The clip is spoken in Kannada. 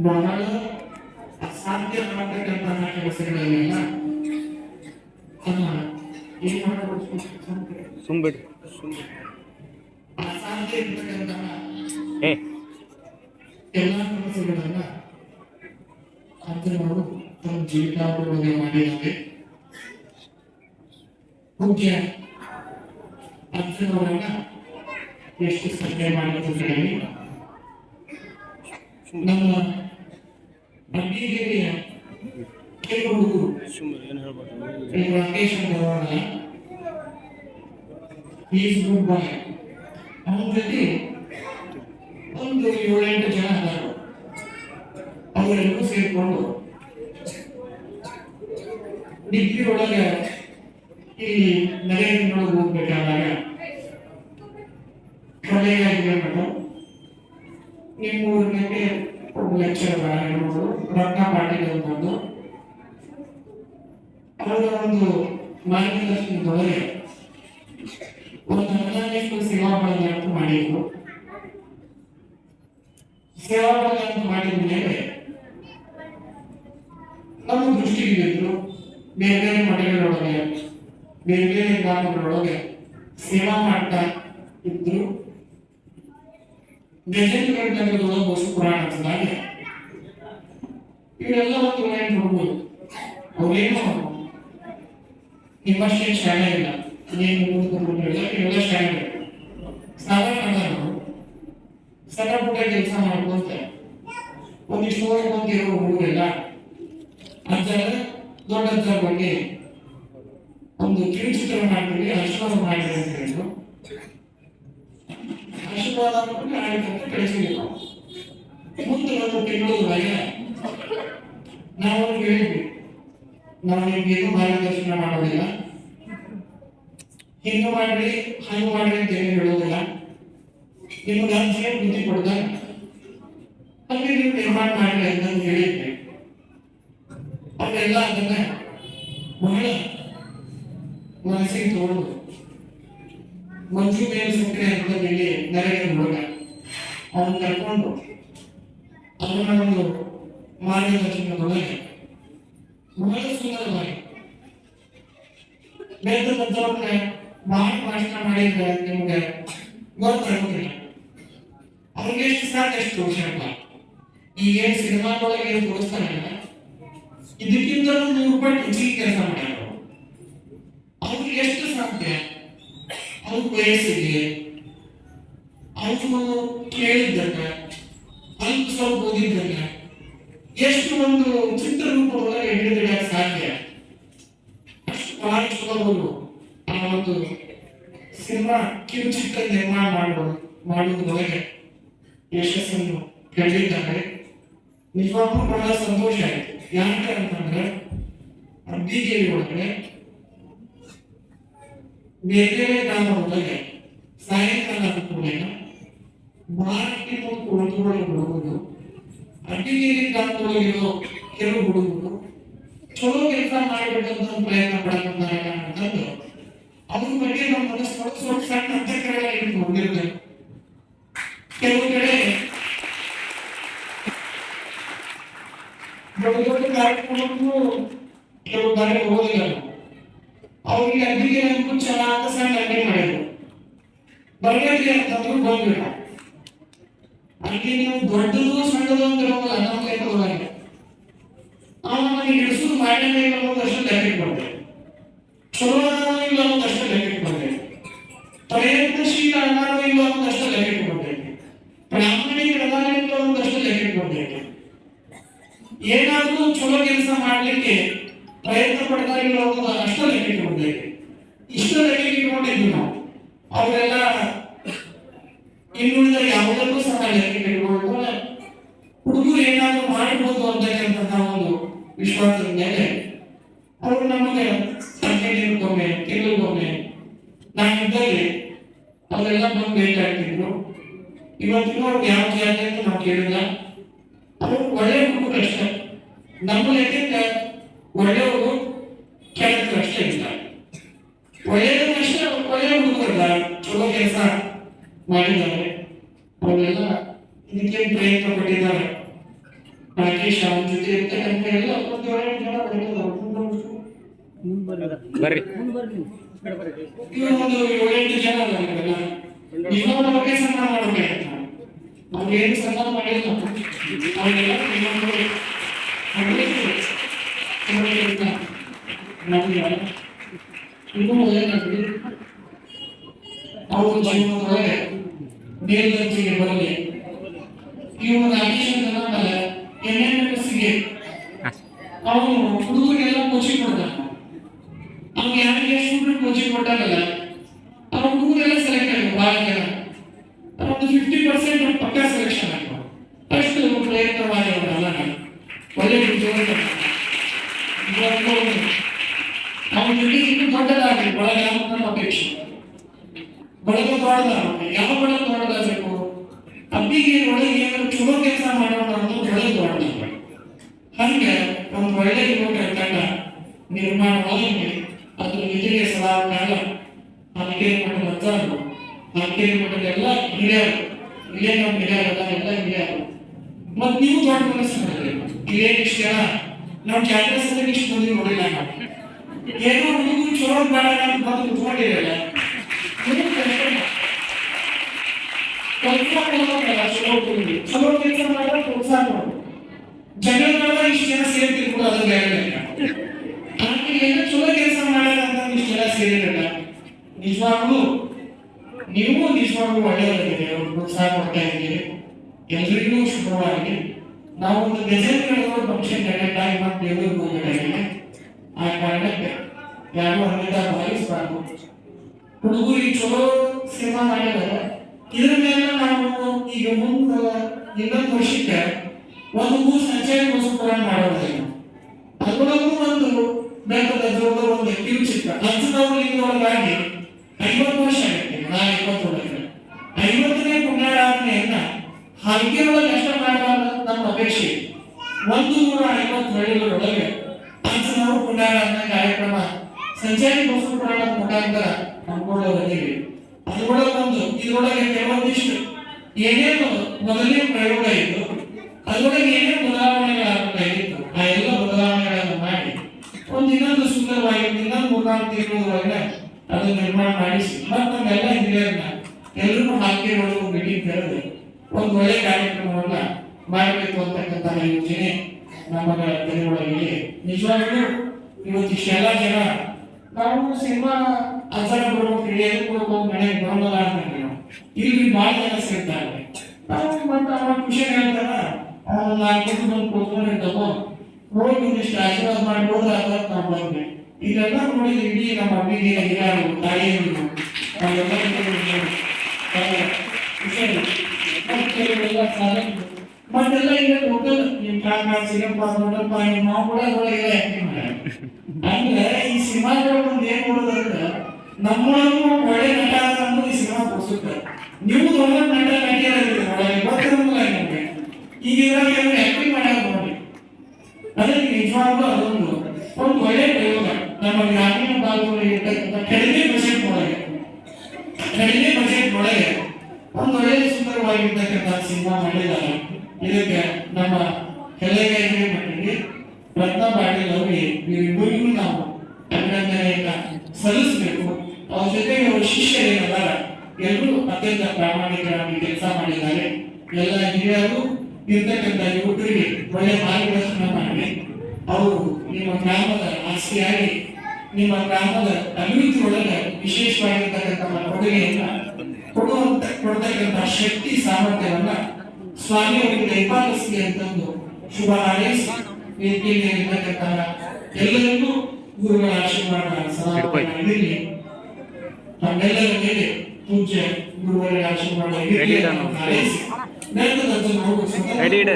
ಬಹಳ ಅಸಾಧ್ಯ ಮಾಡತಕ್ಕಂತಹ ಕೆಲಸಗಳನ್ನೆಲ್ಲ ಸುಮ್ಬಿಡ್ರಿ ಅಸಾಧ್ಯ ಇರ್ತಕ್ಕಂತಹ ಎಲ್ಲ ಕೆಲಸಗಳನ್ನ ಅಂತಿಮರು ತಮ್ಮ ಜೀವಿತಾವಧಿಯೊಳಗೆ ಮಾಡಿದ್ದಾರೆ ಪೂಜ್ಯ ಅಂತಿಮವರನ್ನ ಎಷ್ಟು ಸಭೆ ಮಾಡಿಕೊಂಡಿದ್ದೇವೆ ನಮ್ಮ ಅಡ್ಡಿಗೆರೆಯ ಕೆಲವು ಹುಡುಗರು ಸುಮ್ಮನೆ ಏನು ಹೇಳ್ಬಾರ್ದು ಈ ರಾಕೇಶ್ ಅವರ ಈಸ್ ಗುಡ್ ಬಾಯ್ ಅವನ ಜೊತೆ ಒಂದು ಏಳೆಂಟು ಜನ ಅದಾರು ಅವರೆಲ್ಲರೂ ಸೇರ್ಕೊಂಡು ಡಿಗ್ರಿ ಒಳಗೆ ಈ ನರೇಂದ್ರೊಳಗೆ ಹೋಗ್ಬೇಕಾದಾಗ ಕೊನೆಯಾಗಿ ಹೇಳ್ಬಿಟ್ಟು ನಿಮ್ಮ ಊರಿನಲ್ಲಿ ಲೆಕ್ಚರ್ ಹೇಳ್ಬೋದು. ರತ್ನ ಪಾಟೀಲ್ ಒಂದು ಅವರ ಒಂದು ಮಾರ್ಗದರ್ಶನದೊಳಗೆ ಒಂದು ಹದಿನಾಲ್ಕು ಸೇವಾ ಬಳಗ ಅಂತ ಮಾಡಿದ್ರು. ಸೇವಾ ಬಳಗ ಅಂತ ಮಾಡಿದ ಮೇಲೆ ನಮ್ಮ ದೃಷ್ಟಿಗೆ ಬಿದ್ರು. ಬೇರೆ ಬೇರೆ ಮಠಗಳೊಳಗೆ ಬೇರೆ ಬೇರೆ ಗ್ರಾಮಗಳೊಳಗೆ ಸೇವಾ ಮಾಡ್ತಾ ಇದ್ರು. ಗಜೇಂದ್ರಗಢದೊಳಗೆ ವಸ್ತು ಪುರಾಣ ಅಂತಂದಾಗ ಇವೆಲ್ಲ ಒಂದು ಲೈನ್ ನೋಡ್ಬೋದು. ಅವೇನು ನಿಮ್ಮಷ್ಟೇ ಶಾಲೆ ಇಲ್ಲ. ಏನು ಓದ್ಕೊಂಡಿಲ್ಲ ಇವೆಲ್ಲ ಶಾಲೆ ಸಾಧಾರಣ ಅದಾರು ಸಣ್ಣ ಪುಟ್ಟ ಕೆಲಸ ಮಾಡ್ಕೊಂತ ಒಂದಿಷ್ಟು ಓದ್ಕೊಂತಿರೋ ಹುಡುಗರೆಲ್ಲ ಅಜ್ಜರ ದೊಡ್ಡ ಬಗ್ಗೆ ಒಂದು ಕಿರುಚಿತ್ರ ಮಾಡಿರಿ ಅಂತ ಹೇಳಿದ್ರು ಆಶೀರ್ವಾದ ಕಳಿಸಿದ್ವಿ ನಾವು ಮುಂದೆ ಒಂದು ತಿಂಗಳೊಳಗೆ ನಾವು ಹೇಳಿದ್ವಿ ನಾವು ಏನು ಮಾರ್ಗದರ್ಶನ ಮಾಡೋದಿಲ್ಲ ಹಿಂಗ ಮಾಡ್ರಿ, ಹಂಗ ಮಾಡ್ರಿ ಅಂತ ಏನು ಹೇಳೋದಿಲ್ಲ ನಿಮ್ಗೆ ಅನ್ಸಿಗೆ ಬುದ್ಧಿ ಕೊಡ್ತಾರೆ ಅಲ್ಲಿ ನೀವು ನಿರ್ಮಾಣ ಮಾಡ್ರಿ ಅಂತ ಹೇಳಿದ್ವಿ ಅವರೆಲ್ಲ ಅದನ್ನ ಬಹಳ ಮನಸ್ಸಿಗೆ ತಗೊಂಡು ಮಂಜು ಮೇಲೆ ಸುಟ್ಟರೆ ಅಂತ ಹೇಳಿ ನರೇಂದ್ರ ಹುಡುಗ ಅವನು ಕರ್ಕೊಂಡು ಅವನ ಒಂದು ಮಾಡಿದ ಬಹಳ ಸುಂದರವಾಗಿ ಬೇರೆ ಬಂದವ್ರನ್ನ ಮಾಡಿ ಭಾಷಣ ಮಾಡಿದ್ರೆ ನಿಮ್ಗೆ ಗೊತ್ತಾಗೋದಿಲ್ಲ. ಅವ್ರಿಗೆ ಎಷ್ಟು ಸಾಕು ಎಷ್ಟು ತೋರಿಸಲ್ಲ ಈಗ ಸಿನಿಮಾದೊಳಗೆ ತೋರಿಸ್ತಾರಲ್ಲ ಇದಕ್ಕಿಂತ ನೂರು ರೂಪಾಯಿ ಹೆಚ್ಚಿಗೆ ಕೆಲಸ ಮಾಡ್ಯಾರ. ಅವ್ರಿಗೆ ಎಷ್ಟು ಸಾಧ್ಯ? ಅವ್ರ ವಯಸ್ಸಿಗೆ ಅವ್ರು ಕೇಳಿದ್ದನ್ನ ಅಲ್ಪ ಸ್ವಲ್ಪ ಎಷ್ಟು ಒಂದು ಚಿತ್ರರೂಪದೊಳಗೆ ಹಿಡಿದಿಡಕ್ಕೆ ಸಾಧ್ಯ? ಅಷ್ಟು ಸುಲಭರು ಆ ಒಂದು ಸಿನಿಮಾ ಕಿರುಚಿತ್ರ ನಿರ್ಮಾಣ ಮಾಡುವ ಮಾಡುವುದರೊಳಗೆ ಯಶಸ್ಸನ್ನು ಕಂಡಿದ್ದಾರೆ ನಿಜವಾಗ್ಲೂ ಬಹಳ ಸಂತೋಷ ಆಯಿತು. ಯಾಕೆ ಅಂತಂದ್ರೆ ಅಬ್ಬಿಗೇರಿ ಒಳಗಡೆ ಗ್ರಾಮದೊಳಗೆ ಸಾಯಂಕಾಲ ಕೂಡಲೇ ಮಾರಕ್ಕೆ ಮತ್ತು ಹುಡುಗರು ಹುಡುಗರು ಅಡ್ಡಿಗೇರಿ ಗ್ರಾಮದೊಳಗಿರೋ ಕೆಲವು ಹುಡುಗರು ಚಲೋ ಕೆಲಸ ಪ್ರಯತ್ನ ಪಡಕಂತಾರೆ ಅಂತಂದು ಅದ್ರ ಬಗ್ಗೆ ನಮ್ಮ ಮನಸ್ಸು ಸ್ವಲ್ಪ ಸಣ್ಣ ಕಡೆ ಹೊಂದಿರ್ತೇವೆ ಕೆಲವು ಕಡೆ ದೊಡ್ಡ ದೊಡ್ಡ ಕಾರ್ಯಕ್ರಮಕ್ಕೂ ಕೆಲವು ಹೋಗೋದಿಲ್ಲ ನಾವು. ಅವ್ರಿಗೆ ಅಡ್ಡಿಗೆ ನಮ್ಗೂ ಅಂತ ಸಣ್ಣ ಅಡ್ಡಿ ಮಾಡಿದ್ರು ಬರಬೇಕ್ರಿ ಅಂತಂದ್ರು ಬಂದ್ಬಿಡ ಅಲ್ಲಿ ನೀವು ದೊಡ್ಡದು ಸಣ್ಣದು ಅಂತ ಇರೋಲ್ಲ ನಮ್ಮ ಕೈ ಹೋದಾಗ ಅವನ ಹಿಡಿಸೋದು ಮಾಡಲೇ ಇಲ್ಲ ಅನ್ನೋದಷ್ಟು ಲೆಕ್ಕಕ್ಕೆ ಬರ್ತೇವೆ ಚಲೋ ಅದಾವ ಇಲ್ಲ ಅನ್ನೋದಷ್ಟು ಲೆಕ್ಕಕ್ಕೆ ಬರ್ತೇವೆ ಪ್ರಯತ್ನಶೀಲ ಅನ್ನೋ ಇಲ್ಲ ಅನ್ನೋದಷ್ಟು ಲೆಕ್ಕಕ್ಕೆ ಬರ್ತೈತಿ ಪ್ರಾಮಾಣಿಕ ಅದಾವ ಇಲ್ಲ ಅನ್ನೋದಷ್ಟು ಲೆಕ್ಕಕ್ಕೆ ಬರ್ತೈತಿ ಏನಾದ್ರೂ ಚಲೋ ಕೆಲಸ ಮಾಡ್ಲಿಕ್ಕೆ ಪ್ರಯತ್ನ ಪಡ್ತಾ ಅನ್ನೋದು ಅಷ್ಟು ಲೆಕ್ಕಕ್ಕೆ ಬರ್ತೈತಿ ಇಷ್ಟು ಲೆಕ್ಕಕ್ಕೆ ನೋಡಿದ್ವಿ ನಾವು. ಅವರೆಲ್ಲ ಇನ್ನುಳಿದ ಯಾವುದಕ್ಕೂ ಸಹ ಇಟ್ಕೊಂಡು ಹುಡುಗರು ಏನಾದ್ರು ಮಾಡಬಹುದು ಅಂತಕ್ಕಂತಹ ಒಂದು ವಿಶ್ವಾಸದ ಮೇಲೆ ಅವರು ನಮಗೆ ಹದಿನೈದಕ್ಕೊಮ್ಮೆ ತಿಂಗಳಿಗೊಮ್ಮೆ ನಾನಿದ್ದಲ್ಲಿ ಅವರೆಲ್ಲ ಬಂದು ಬೇಕಾಗ್ತಿದ್ರು. ಇವತ್ತಿಗೂ ಅವ್ರು ಯಾವ ಜಾತಿ ಅಂತ ನಾವು ಕೇಳಿಲ್ಲ. ಅವರು ಒಳ್ಳೆ ಹುಡುಗರು ಅಷ್ಟೇ. ನಮ್ಮ ಲೆಕ್ಕಕ್ಕೆ ಒಳ್ಳೆಯವರು ಕೆಲಸ ಅಷ್ಟೇ ಇಲ್ಲ. ಒಳ್ಳೆಯದನ್ನಷ್ಟೇ ಒಳ್ಳೆಯ ಹುಡುಗರಲ್ಲ ಚಲೋ ಕೆಲಸ ಮಾಡಿದ್ದಾರೆ. ಅವರೆಲ್ಲ ಇದಕ್ಕೆ ಪ್ರಯತ್ನ ಪಟ್ಟಿದ್ದಾರೆ. ರಾಕೇಶ್ ಅವನ ಜೊತೆ ಇರ್ತಕ್ಕಂಥ ಎಲ್ಲ ಒಂದು ಏಳೆಂಟು ಜನ ಬರ್ರಿ. ಒಂದು ಏಳೆಂಟು ಜನ ಅಲ್ಲ ಇನ್ನೊಂದು ಬಗ್ಗೆ ಸನ್ಮಾನ ಮಾಡಬೇಕು ಅವ್ರು ಏನು ಸನ್ಮಾನ ಮಾಡಿಲ್ಲ. ಅವರೆಲ್ಲ ಇನ್ನೊಂದು ಇನ್ನೂ ಏನಾಗಿದೆ ಅವ್ರ ಜೀವನದೊಳಗೆ ಮೇಲ್ದರ್ಜೆಗೆ ಬರಲಿ ರಾಕೇಶ್ ಅಂತ ಎನ್ ಎನ್ ಎಸ್ಗೆ ಅವನು ಹುಡುಗರಿಗೆಲ್ಲ ಕೋಚಿಂಗ್ ಕೊಡ್ತಾನೆ ಅವ್ನು ಯಾರಿಗೆ ಸ್ಟೂಡೆಂಟ್ ಕೋಚಿಂಗ್ ಕೊಟ್ಟಾಗಲ್ಲ ಅವ್ನ ಹುಡುಗರೆಲ್ಲ ಸೆಲೆಕ್ಟ್ ಆಗಿದೆ ಭಾಳ ಜನ ಒಂದು ಫಿಫ್ಟಿ ಪರ್ಸೆಂಟ್ ಪಕ್ಕಾ ಸೆಲೆಕ್ಷನ್ ಆಗಿದೆ ಅಷ್ಟು ಪ್ರಯತ್ನ ಮಾಡಿ ಅವರೆಲ್ಲ ಒಳ್ಳೆ ಅವನ ಜೊತೆ ಇನ್ನೂ ದೊಡ್ಡದಾಗಲಿ ಬಳಗ ನಮ್ಮ ಅಪೇಕ್ಷೆ ಬಳಗ ದೊಡ್ಡದಾಗಬೇಕು ಯಾವ ಬಳಗ ದೊಡ್ಡದಾಗಬೇಕು ಅಬ್ಬಿಗೆ ಒಳಗೆ ಏನಾದ್ರು ಚಲೋ ಕೆಲಸ ಮಾಡೋಣ ಅನ್ನೋದು ಬಳಗ ದೊಡ್ಡದಾಗಬೇಕು ಹಂಗೆ ಒಂದು ಒಳ್ಳೆ ಯುವಕ ತಂಡ ನಿರ್ಮಾಣ ಮಾಡಿ ಅದ್ರ ನಿಧಿಗೆ ಸದಾ ಕಾಲ ಹಂಗೇರಿ ಮಠದ ಅಜ್ಜಾರು ಹಂಗೇರಿ ಮಠದ ಎಲ್ಲ ಹಿರಿಯರು ಇಲ್ಲೇ ನಮ್ಮ ಹಿರಿಯರಲ್ಲ ಎಲ್ಲ ಹಿರಿಯರು ಮತ್ತು ನೀವು ದೊಡ್ಡ ಕೆಲಸ ಮಾಡಿದ್ರಿ ಇಲ್ಲೇ ಇಷ್ಟು ನಾವು ಜಾತ್ರೆ ಅಲ್ಲಿ ಇಷ್ಟು ಮಂದಿ ನೋಡಿಲ್ಲ ನಾವು ಏನೋ ಹುಡುಗರು ಚಲೋ ಬೇಡ ಅಂತ ಬಂದು ಕುತ್ಕೊಂಡಿರಲ್ಲ ಚಲೋ ಚಲೋ ಕೆಲಸ ಮಾಡಿದ್ರೆ ಪ್ರೋತ್ಸಾಹ ಮಾಡೋದು ಜಗಳಗಳ ಇಷ್ಟು ಜನ ಸೇರ್ತಿರ್ಬೋದು ಅದು ಬೇರೆ ಹಾಗೆ ಏನೋ ಚಲೋ ಕೆಲಸ ಮಾಡೋಣ ಅಂತ ಇಷ್ಟು ಜನ ಸೇರಿರಲ್ಲ ನಿಜವಾಗ್ಲೂ ನೀವು ನಿಜವಾಗ್ಲೂ ಒಳ್ಳೆಯವರಿದ್ದೀರಿ ಅವ್ರು ಪ್ರೋತ್ಸಾಹ ಕೊಡ್ತಾ ಇದ್ದೀರಿ ಎಲ್ರಿಗೂ ಶುಭವಾಗಿ ನಾವು ಒಂದು ಡೆಸೈನ್ ಕಳೆದವರು ಫಂಕ್ಷನ್ ಅಟೆಂಡ್ ಹೋಗಬೇಕಾಗಿದೆ ಆ ಕಾರಣಕ್ಕೆ ಯಾರು ಹಂಗಿಂದ ಭಾವಿಸಬಾರ್ದು ಹುಡುಗರು ಚಲೋ ಸೇವಾ ಮಾಡಿದ್ದಾರೆ ಇದ್ರ ಮೇಲೆ ನಾವು ಈಗ ಮುಂದೆ ಇನ್ನೊಂದು ವರ್ಷಕ್ಕೆ ಒಂದು ಮೂರು ಸಂಚಾರಿ ಬಸ್ ಮಾಡೋದಿಲ್ಲ ಅದರಲ್ಲೂ ಒಂದು ಬೆಟ್ಟದ ಜೋಗ ಒಂದು ಕಿರುಚಿತ್ರ ಹಂಚದವರು ಲಿಂಗದೊಳಗಾಗಿ ಐವತ್ತು ವರ್ಷ ಆಗುತ್ತೆ ನಾ ಇಪ್ಪತ್ತೊಳಗೆ ಐವತ್ತನೇ ಪುಣ್ಯಾರಾಧನೆಯನ್ನ ಹಾಗೆ ಕಷ್ಟ ಮಾಡಬಾರ್ದು ಅಂತ ನಮ್ಮ ಅಪೇಕ್ಷೆ ಒಂದು ನೂರ ಐವತ್ತು ಹಳ್ಳಿಗಳೊಳಗೆ ಹಂಚದವರು ಪುಣ್ಯಾರಾಧನೆ ಕಾರ್ಯಕ್ರಮ ಸಂಚಾರಿ ಬಸ್ ಪುರಾಣ ಮುಖಾಂತರ ಹಮ್ಮಿಕೊಳ್ಳೋದಿದೆ ಅದ್ರೊಳಗೆ ಒಂದು ಇದ್ರೊಳಗೆ ಕೆಲವೊಂದಿಷ್ಟು ಏನೇನು ಮೊದಲನೇ ಪ್ರಯೋಗ ಇತ್ತು ಅದರೊಳಗೆ ಏನೇನು ಬದಲಾವಣೆಗಳಾಗಬೇಕಾಗಿತ್ತು ಆ ಎಲ್ಲ ಬದಲಾವಣೆಗಳನ್ನು ಮಾಡಿ ಒಂದು ಇನ್ನೊಂದು ಸುಂದರವಾಗಿ, ಇನ್ನೊಂದು ಮೂರ್ನಾಲ್ಕು ತಿಂಗಳೊಳಗೆ ಅದನ್ನು ನಿರ್ಮಾಣ ಮಾಡಿಸಿ ಮತ್ತೆ ನಮ್ಮೆಲ್ಲ ಹಿರಿಯರನ್ನ ಎಲ್ಲರೂ ಹಾಕಿ ಒಳಗೆ ಮೀಟಿಂಗ್ ಕರೆದು ಒಂದು ಒಳ್ಳೆ ಕಾರ್ಯಕ್ರಮವನ್ನ ಮಾಡಬೇಕು ಅಂತಕ್ಕಂತಹ ಯೋಚನೆ ನಮ್ಮ ತಲೆಯೊಳಗಿದೆ. ನಿಜವಾಗ್ಲೂ ಇವತ್ತು ಇಷ್ಟೆಲ್ಲ ಜನ, ನಾವು ಸಿನಿಮಾ ಅಜ್ಜನ ಕೊಡ್ಬೇಕು ಹಿರಿಯರು ಕೊಡ್ಬೇಕು ಮನೆಗೆ ಬರೋಲ್ಲ ಅಂತ ನಾವು. ಇಲ್ಲಿ ಭಾಳ ಜನ ಸೇರ್ತಾರೆ. ನಾವು ಮತ್ತೆ ಅವನ ಖುಷಿ ಹೇಳ್ತಾರ ಅವ್ನು ನಾಲ್ಕು ಬಂದು ಕೂತ್ಕೊಂಡಿದ್ದವು ಹೋಗಿ ಆಶೀರ್ವಾದ ಮಾಡಿ ಹೋದ್ರೆ ಅದ ನಾವು ಬಂದ್ವಿ. ಇದೆಲ್ಲ ನೋಡಿ ಇಡೀ ನಮ್ಮ ಅಮ್ಮಿಗೆ, ಹಿರಿಯರು, ತಾಯಿಯರು ನಾವೆಲ್ಲ ಸಾಧನೆ ಮತ್ತೆಲ್ಲ ಈಗ ಲೋಕಲ್ ನಿಮ್ ಕಾಕ ಸಿಗಪ್ಪ ದೊಡ್ಡಪ್ಪ ಕೂಡ ಮಾಡ್ಯಾರ. ಈ ಸಿನಿಮಾಗಳು ಒಂದು ಏನ್ ಮಾಡೋದಂದ್ರೆ ನಮ್ಮನ್ನು ಒಳ್ಳೆ ನಟ ಅನ್ನೋದು ಈ ಸಿನಿಮಾ ತೋರಿಸುತ್ತೆ. ನೀವು ದೊಡ್ಡ ನಟ ನಟಿಯರಾಗಿದ್ದೀರಿ ಒಳಗೆ ಗೊತ್ತಿರಲಿಲ್ಲ ನಿಮ್ಗೆ ಈಗ ಇದ್ರಾಗ ಏನು ಆಕ್ಟಿಂಗ್ ಅದಕ್ಕೆ ಅದೊಂದು, ಒಂದು ಒಳ್ಳೆ ನಮ್ಮ ಗ್ರಾಮೀಣ ಭಾಗದಲ್ಲಿ ಇರ್ತಕ್ಕಂಥ ಕಡಿಮೆ ಬಜೆಟ್ ಒಳಗೆ, ಕಡಿಮೆ ಬಜೆಟ್ ಒಳಗೆ ಒಂದು ಒಳ್ಳೆ ಸುಂದರವಾಗಿರ್ತಕ್ಕಂಥ ಸಿನಿಮಾ ಮಾಡಿದ್ದಾರೆ. ಇದಕ್ಕೆ ನಮ್ಮ ಕಲೆಗೆ ಮಟ್ಟಿಗೆ ರತ್ನ ಪಾಟೀಲ್ ಅವರಿಗೆ ನೀವಿಬ್ಬರಿಗೂ ನಾವು ಅಭಿನಂದನೆಯನ್ನ ಸಲ್ಲಿಸಬೇಕು. ಅವ್ರ ಜೊತೆಗೆ ಅವರು ಶಿಷ್ಯರೇನದಾರ ಎಲ್ಲರೂ ಅತ್ಯಂತ ಪ್ರಾಮಾಣಿಕರಾಗಿ ಕೆಲಸ ಮಾಡಿದ್ದಾರೆ. ಎಲ್ಲ ಹಿರಿಯರು ಇರ್ತಕ್ಕಂಥ ಯುವಕರಿಗೆ ಒಳ್ಳೆ ಮಾರ್ಗದರ್ಶನ ಮಾಡಿ. ಅವರು ನಿಮ್ಮ ಗ್ರಾಮದ ಆಸ್ತಿಯಾಗಿ ನಿಮ್ಮ ಗ್ರಾಮದ ಅಭಿವೃದ್ಧಿ ಒಳಗೆ ವಿಶೇಷವಾಗಿರ್ತಕ್ಕಂಥ ಕೊಡುಗೆಯನ್ನ ಕೊಡುವಂತ ಕೊಡ್ತಕ್ಕಂಥ ಶಕ್ತಿ, ಸಾಮರ್ಥ್ಯವನ್ನ ಸ್ವಾಮಿ ಅವರಿಗೆ ದಯಪಾಲಿಸಲಿ ಅಂತಂದು ಶುಭ ಹಾರೈಸಿ ವೇದಿಕೆಯಲ್ಲಿ ಇರ್ತಕ್ಕಂತಹ ಎಲ್ಲರಿಗೂ ಗುರುಗಳ ಆಶೀರ್ವಾದ ಸದಾ ಇರಲಿ. ನಮ್ಮೆಲ್ಲರ ಮೇಲೆ ಪೂಜ್ಯ ಗುರುಗಳ ಆಶೀರ್ವಾದ ಇರಲಿ ಅಂತ. ಹಾರೈಸಿ. ನೆಲದ ಜನ ಹೋಗೋ Ready ಇಡ.